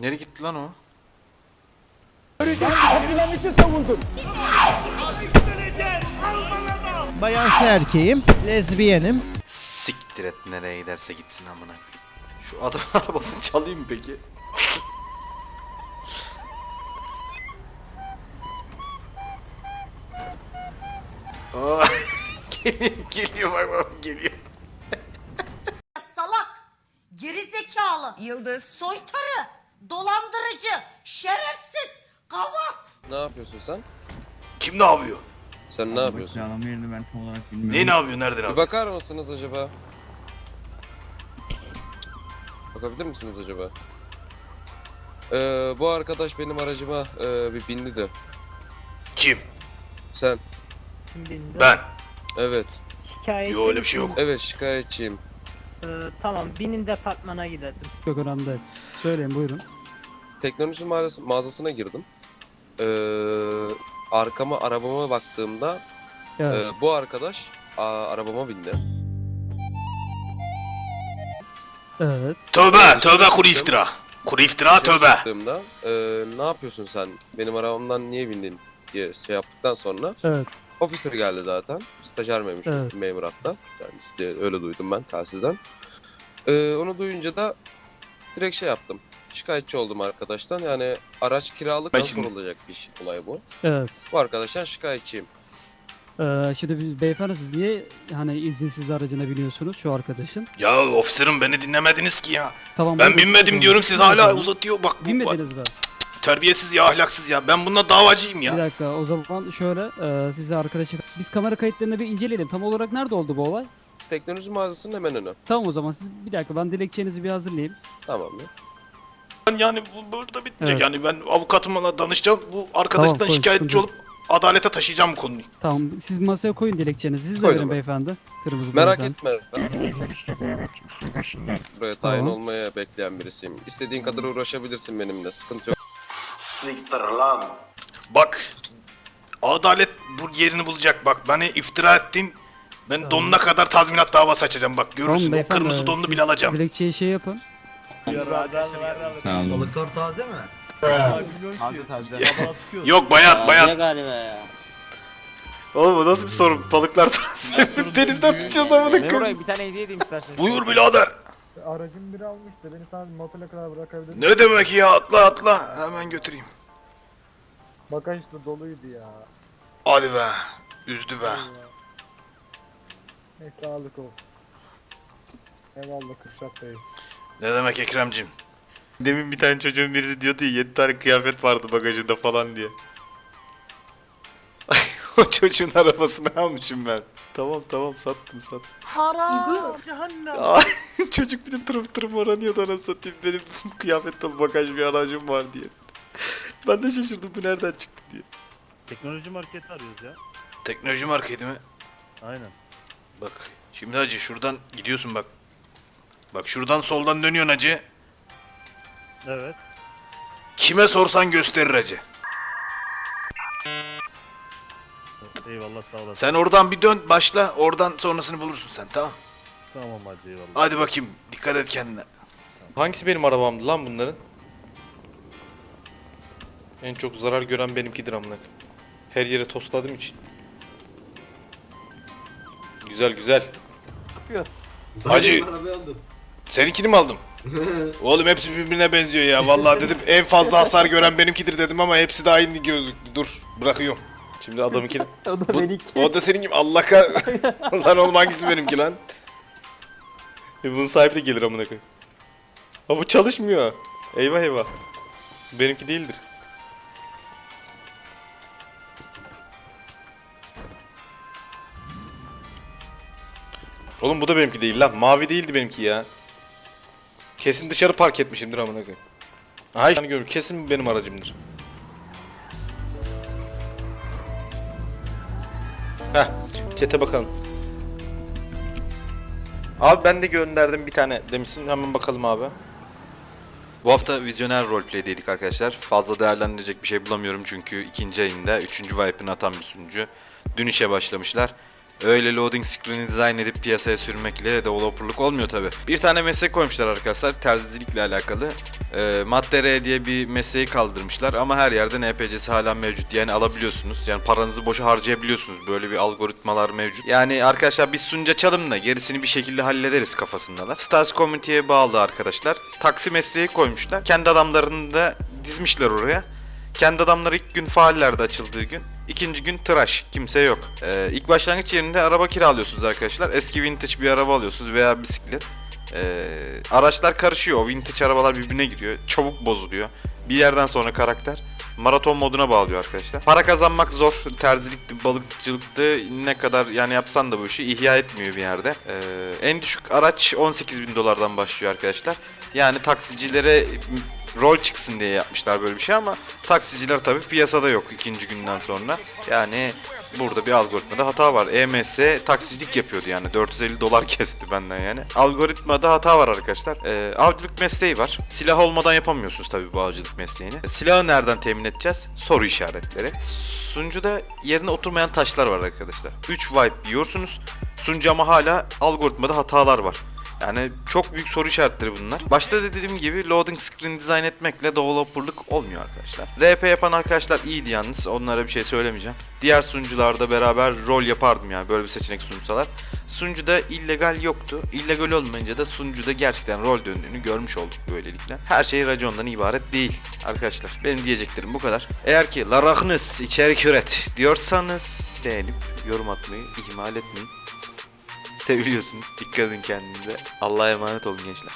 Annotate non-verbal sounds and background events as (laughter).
Nereye gitti lan o? Bayansı erkeğim, lezbiyenim. Siktir et nereye giderse gitsin amına koyayım. Şu adam (laughs) arabasını çalayım mı peki? (laughs) Aa, geliyor geliyor bak bak geliyor. salak, gerizekalı, yıldız, soytarı, dolandırıcı, şerefsiz, kavat. Ne yapıyorsun sen? Kim ne yapıyor? Sen ne yapıyorsun? Bağlama yerini ben tam olarak bilmiyorum. Ne ne yapıyor nereden Bir abi? bakar mısınız acaba? Bakabilir misiniz acaba? Ee, bu arkadaş benim aracıma e, bir bindi de. Kim? Sen. Ben. Evet. Şikayet Yo öyle bir şey yok. Evet şikayetçiyim. Ee, tamam binin departmana gidelim. Çok önemli değil. Söyleyin buyurun. Teknoloji mağarası, mağazasına girdim. Ee, arkama arabama baktığımda Evet. e, bu arkadaş a, arabama bindi. Evet. Tövbe tövbe kuru iftira. Kuru iftira Dışarı tövbe. Çıktığımda e, ne yapıyorsun sen? Benim arabamdan niye bindin diye şey yaptıktan sonra Evet. Officer geldi zaten. Stajyer miymiş Evet. memur hatta. Kendisi diye öyle duydum ben telsizden. Ee, onu duyunca da direkt şey yaptım. Şikayetçi oldum arkadaştan. Yani araç kiralık Ben nasıl şimdi- olacak bir şey, olay bu. Evet. Bu arkadaştan şikayetçiyim. Ee, şimdi biz, beyefendi siz niye hani izinsiz aracına biniyorsunuz şu arkadaşın? Ya ofiserim beni dinlemediniz ki ya. Tamam. Ben binmedim diyorum siz hala uzatıyor bak bu Binmediniz mi? Terbiyesiz ya ahlaksız ya. Ben bununla davacıyım Bir ya. dakika o zaman şöyle e, size arkadaşı biz kamera kayıtlarını bir inceleyelim. Tam olarak nerede oldu bu olay? Teknoloji mağazasının hemen önü. Tamam o zaman siz bir dakika ben dilekçenizi bir hazırlayayım. Tamam mı? Ben yani bu burada bitmeyecek. Evet. Yani ben avukatımla danışacağım. Bu arkadaştan koy, şikayetçi sıkıntı olup adalete taşıyacağım bu konuyu. Tamam siz masaya koyun dilekçenizi. Siz de Koydum verin ben. beyefendi. Kırmızı Merak beyefendi. etme. Ben buraya tayin Tamam. olmaya bekleyen birisiyim. İstediğin kadar uğraşabilirsin benimle. Sıkıntı yok. Siktir lan. Bak. Adalet bu yerini bulacak. Bak bana iftira ettin. Ben donuna kadar tazminat davası açacağım bak. Görürsün Tamam o kırmızı donunu bile alacağım. Dilekçeyi şey yapın. Olun. Balıklar taze mi? Taze taze. (laughs) Yok bayat bayat. galiba ya. Oğlum bu nasıl bir sorun? Balıklar taze. Denizden tutacağız amına koyayım. bir tane hediye edeyim istersen. Buyur birader. Aracım biri almıştı. Beni sana motorla kadar bırakabilir Ne demek ya atla atla. Hemen götüreyim. Bagaj da doluydu ya. Hadi be. Üzdü be. Neyse sağlık olsun. Eyvallah Kürşat Bey. Ne demek Ekrem'cim? Demin bir tane çocuğun birisi diyordu ya 7 tane kıyafet vardı bagajında falan diye. O çocuğun arabasını almışım ben. Tamam tamam sattım sattım. Haram. Cehennem. (laughs) Çocuk bir de tırıp tırıp aranıyordu anasını satayım benim (laughs) kıyafet dolu bagaj bir aracım var diye. Ben de şaşırdım bu nereden çıktı diye. Teknoloji marketi arıyoruz ya. Teknoloji marketi mi? Aynen. Bak şimdi hacı şuradan gidiyorsun bak. Bak şuradan soldan dönüyorsun hacı. Evet. Kime sorsan gösterir hacı. Eyvallah sağ olasın. Sen oradan bir dön başla oradan sonrasını bulursun sen tamam. Tamam hadi eyvallah. Hadi bakayım dikkat et kendine. Hangisi benim arabamdı lan bunların? En çok zarar gören benimkidir amına. Her yere tosladığım için. Güzel güzel. Hacı seninkini mi aldım? (laughs) Oğlum hepsi birbirine benziyor ya. Vallahi dedim en fazla hasar gören benimkidir dedim ama hepsi de aynı gözüktü. Dur bırakıyorum. Şimdi adamınkini. (laughs) O da Bu- benimki. O da senin gibi Allah kah... (laughs) lan oğlum hangisi benimki lan? E bunun sahibi de gelir amına koyayım. Ha bu çalışmıyor. Eyvah eyvah. Benimki değildir. Oğlum bu da benimki değil lan. Mavi değildi benimki ya. Kesin dışarı park etmişimdir amına koyayım. Ay. Kesin benim aracımdır. Heh, çete bakalım. Abi ben de gönderdim bir tane demişsin. Hemen bakalım abi. Bu hafta vizyoner roleplay'deydik arkadaşlar. Fazla değerlendirecek bir şey bulamıyorum çünkü ikinci ayında üçüncü wipe'ını atan bir sunucu. Dün işe başlamışlar. Öyle loading screen'i dizayn edip piyasaya sürmekle developerlık olmuyor tabi. Bir tane meslek koymuşlar arkadaşlar terzilikle alakalı. Ee, madde R diye bir mesleği kaldırmışlar ama her yerde NPC'si hala mevcut. Yani alabiliyorsunuz. Yani paranızı boşa harcayabiliyorsunuz. Böyle bir algoritmalar mevcut. Yani arkadaşlar biz sunucu açalım da gerisini bir şekilde hallederiz kafasındalar. Stars Community'ye bağlı arkadaşlar. Taksi mesleği koymuşlar. Kendi adamlarını da dizmişler oraya. Kendi adamları ilk gün faallerde açıldığı gün. ikinci gün tıraş. Kimse yok. Ee, ilk başlangıç yerinde araba kiralıyorsunuz arkadaşlar. Eski vintage bir araba alıyorsunuz veya bisiklet. Ee, araçlar karışıyor. O vintage arabalar birbirine giriyor. Çabuk bozuluyor. Bir yerden sonra karakter maraton moduna bağlıyor arkadaşlar. Para kazanmak zor. Terzilikti, balıkçılıktı. Ne kadar yani yapsan da bu işi ihya etmiyor bir yerde. Ee, en düşük araç 18 bin dolardan başlıyor arkadaşlar. Yani taksicilere rol çıksın diye yapmışlar böyle bir şey ama taksiciler tabii piyasada yok ikinci günden sonra. Yani burada bir algoritmada hata var. EMS taksicilik yapıyordu yani 450 dolar kesti benden yani. Algoritmada hata var arkadaşlar. Ee, avcılık mesleği var. Silah olmadan yapamıyorsunuz tabii bu avcılık mesleğini. Silahı nereden temin edeceğiz? Soru işaretleri. Sunucuda yerine oturmayan taşlar var arkadaşlar. 3 wipe yiyorsunuz. Sunucu ama hala algoritmada hatalar var. Yani çok büyük soru işaretleri bunlar. Başta dediğim gibi loading screen dizayn etmekle developerlık olmuyor arkadaşlar. RP yapan arkadaşlar iyiydi yalnız. Onlara bir şey söylemeyeceğim. Diğer sunucularda beraber rol yapardım yani böyle bir seçenek sunsalar. Sunucuda illegal yoktu. İllegal olmayınca da sunucuda gerçekten rol döndüğünü görmüş olduk böylelikle. Her şey racondan ibaret değil arkadaşlar. Benim diyeceklerim bu kadar. Eğer ki Larachnis içerik üret diyorsanız beğenip yorum atmayı ihmal etmeyin. Seviliyorsunuz. Dikkat edin kendinize. Allah'a emanet olun gençler.